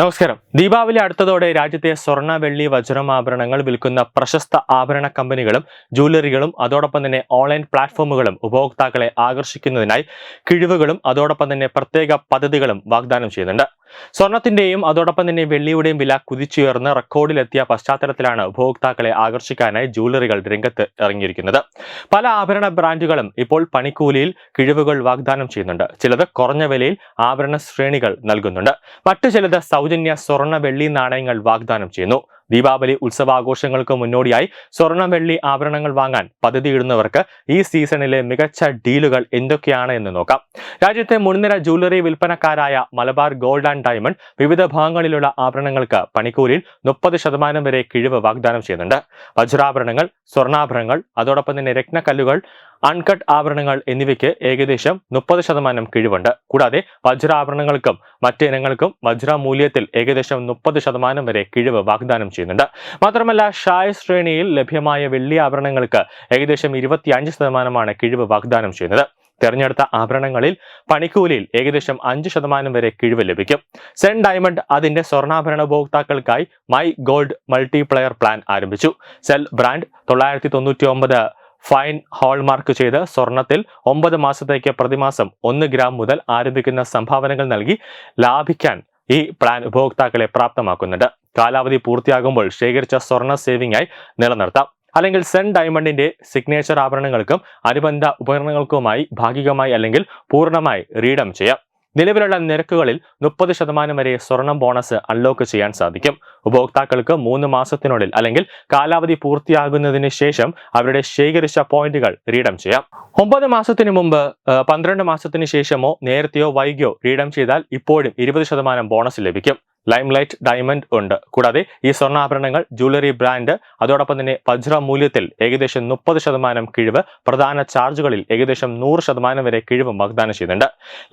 നമസ്കാരം. ദീപാവലി അടുത്തതോടെ രാജ്യത്തെ സ്വർണ വെള്ളി വജ്രമാഭരണങ്ങൾ വിൽക്കുന്ന പ്രശസ്ത ആഭരണ കമ്പനികളും ജ്വല്ലറികളും അതോടൊപ്പം തന്നെ ഓൺലൈൻ പ്ലാറ്റ്ഫോമുകളും ഉപഭോക്താക്കളെ ആകർഷിക്കുന്നതിനായി കിഴിവുകളും അതോടൊപ്പം തന്നെ പ്രത്യേക പദ്ധതികളും വാഗ്ദാനം ചെയ്യുന്നുണ്ട്. സ്വർണത്തിന്റെയും അതോടൊപ്പം തന്നെ വെള്ളിയുടെയും വില കുതിച്ചുയർന്ന് റെക്കോർഡിലെത്തിയ പശ്ചാത്തലത്തിലാണ് ഉപഭോക്താക്കളെ ആകർഷിക്കാനായി ജ്വല്ലറികൾ രംഗത്ത് ഇറങ്ങിയിരിക്കുന്നത്. പല ആഭരണ ബ്രാൻഡുകളും ഇപ്പോൾ പണിക്കൂലിയിൽ കിഴിവുകൾ വാഗ്ദാനം ചെയ്യുന്നുണ്ട്. ചിലത് കുറഞ്ഞ വിലയിൽ ആഭരണ ശ്രേണികൾ നൽകുന്നുണ്ട്. മറ്റു ചിലത് സൗജന്യ സ്വർണ വെള്ളി നാണയങ്ങൾ വാഗ്ദാനം ചെയ്യുന്നു. ദീപാവലി ഉത്സവാഘോഷങ്ങൾക്ക് മുന്നോടിയായി സ്വർണ വെള്ളി ആഭരണങ്ങൾ വാങ്ങാൻ പദ്ധതിയിടുന്നവർക്ക് ഈ സീസണിലെ മികച്ച ഡീലുകൾ എന്തൊക്കെയാണ് എന്ന് നോക്കാം. രാജ്യത്തെ മുൻനിര ജ്വല്ലറി വിൽപ്പനക്കാരായ മലബാർ ഗോൾഡ് ആൻഡ് ഡയമണ്ട് വിവിധ ഭാഗങ്ങളിലുള്ള ആഭരണങ്ങൾക്ക് പണിക്കൂലിയിൽ മുപ്പത് ശതമാനം വരെ കിഴിവ് വാഗ്ദാനം ചെയ്യുന്നുണ്ട്. വജ്രാഭരണങ്ങൾ സ്വർണാഭരണങ്ങൾ അതോടൊപ്പം തന്നെ രത്നക്കല്ലുകൾ അൺകട്ട് ആഭരണങ്ങൾ എന്നിവയ്ക്ക് ഏകദേശം മുപ്പത് ശതമാനം കിഴിവുണ്ട്. കൂടാതെ വജ്രാഭരണങ്ങൾക്കും മറ്റ് ഇനങ്ങൾക്കും വജ്ര മൂല്യത്തിൽ ഏകദേശം മുപ്പത് ശതമാനം വരെ കിഴിവ് വാഗ്ദാനം ചെയ്യുന്നുണ്ട്. മാത്രമല്ല ഷായ് ശ്രേണിയിൽ ലഭ്യമായ വെള്ളി ആഭരണങ്ങൾക്ക് ഏകദേശം ഇരുപത്തിയഞ്ച് ശതമാനമാണ് കിഴിവ് വാഗ്ദാനം ചെയ്യുന്നത്. തെരഞ്ഞെടുത്ത ആഭരണങ്ങളിൽ പണിക്കൂലിയിൽ ഏകദേശം അഞ്ച് ശതമാനം വരെ കിഴിവ് ലഭിക്കും. സെൻ ഡയമണ്ട് അതിന്റെ സ്വർണാഭരണ ഉപഭോക്താക്കൾക്കായി മൈ ഗോൾഡ് മൾട്ടിപ്ലയർ പ്ലാൻ ആരംഭിച്ചു. സെൽ ബ്രാൻഡ് തൊള്ളായിരത്തി തൊണ്ണൂറ്റി ഒമ്പത് ഫൈൻ ഹോൾമാർക്ക് ചെയ്ത് സ്വർണത്തിൽ ഒമ്പത് മാസത്തേക്ക് പ്രതിമാസം ഒന്ന് ഗ്രാം മുതൽ ആരംഭിക്കുന്ന സംഭാവനകൾ നൽകി ലാഭിക്കാൻ ഈ പ്ലാൻ ഉപഭോക്താക്കളെ പ്രാപ്തമാക്കുന്നുണ്ട്. കാലാവധി പൂർത്തിയാകുമ്പോൾ ശേഖരിച്ച സ്വർണ സേവിംഗ് ആയി നിലനിർത്താം. അല്ലെങ്കിൽ സെൻ ഡയമണ്ടിന്റെ സിഗ്നേച്ചർ ആഭരണങ്ങൾക്കും അനുബന്ധ ഉപകരണങ്ങൾക്കുമായി ഭാഗികമായി അല്ലെങ്കിൽ പൂർണമായി റീഡം ചെയ്യാം. നിലവിലുള്ള നിരക്കുകളിൽ മുപ്പത് ശതമാനം വരെ സ്വർണം ബോണസ് അൺലോക്ക് ചെയ്യാൻ സാധിക്കും. ഉപഭോക്താക്കൾക്ക് മൂന്ന് മാസത്തിനുള്ളിൽ അല്ലെങ്കിൽ കാലാവധി പൂർത്തിയാകുന്നതിന് ശേഷം അവരുടെ ശേഖരിച്ച പോയിന്റുകൾ റീഡം ചെയ്യാം. ഒമ്പത് മാസത്തിന് മുമ്പ് പന്ത്രണ്ട് മാസത്തിന് ശേഷമോ നേരത്തെയോ വൈകിയോ റീഡം ചെയ്താൽ ഇപ്പോഴും ഇരുപത് ശതമാനം ബോണസ് ലഭിക്കും. ലൈംലൈറ്റ് ഡയമണ്ട് ഉണ്ട്. കൂടാതെ ഈ സ്വർണാഭരണങ്ങൾ ജ്വല്ലറി ബ്രാൻഡ് അതോടൊപ്പം തന്നെ വജ്ര മൂല്യത്തിൽ ഏകദേശം മുപ്പത് ശതമാനം കിഴിവ് പ്രധാന ചാർജുകളിൽ ഏകദേശം നൂറ് ശതമാനം വരെ കിഴിവ് വാഗ്ദാനം ചെയ്യുന്നുണ്ട്.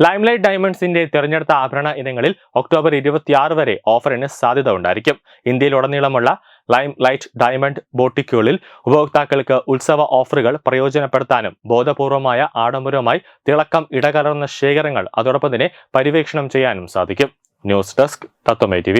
ലൈംലൈറ്റ് ഡയമണ്ട്സിന്റെ തിരഞ്ഞെടുത്ത ആഭരണ ഇനങ്ങളിൽ ഒക്ടോബർ ഇരുപത്തിയാറ് വരെ ഓഫറിന് സാധ്യത ഉണ്ടായിരിക്കും. ഇന്ത്യയിലുടനീളമുള്ള ലൈം ലൈറ്റ് ഡയമണ്ട് ബോട്ടിക്കുകളിൽ ഉപഭോക്താക്കൾക്ക് ഉത്സവ ഓഫറുകൾ പ്രയോജനപ്പെടുത്താനും ബോധപൂർവമായ ആഡംബരവുമായി തിളക്കം ഇടകലർന്ന ശേഖരങ്ങൾ അതോടൊപ്പം തന്നെ പര്യവേക്ഷണം ചെയ്യാനും സാധിക്കും. News desk തത്വമേ T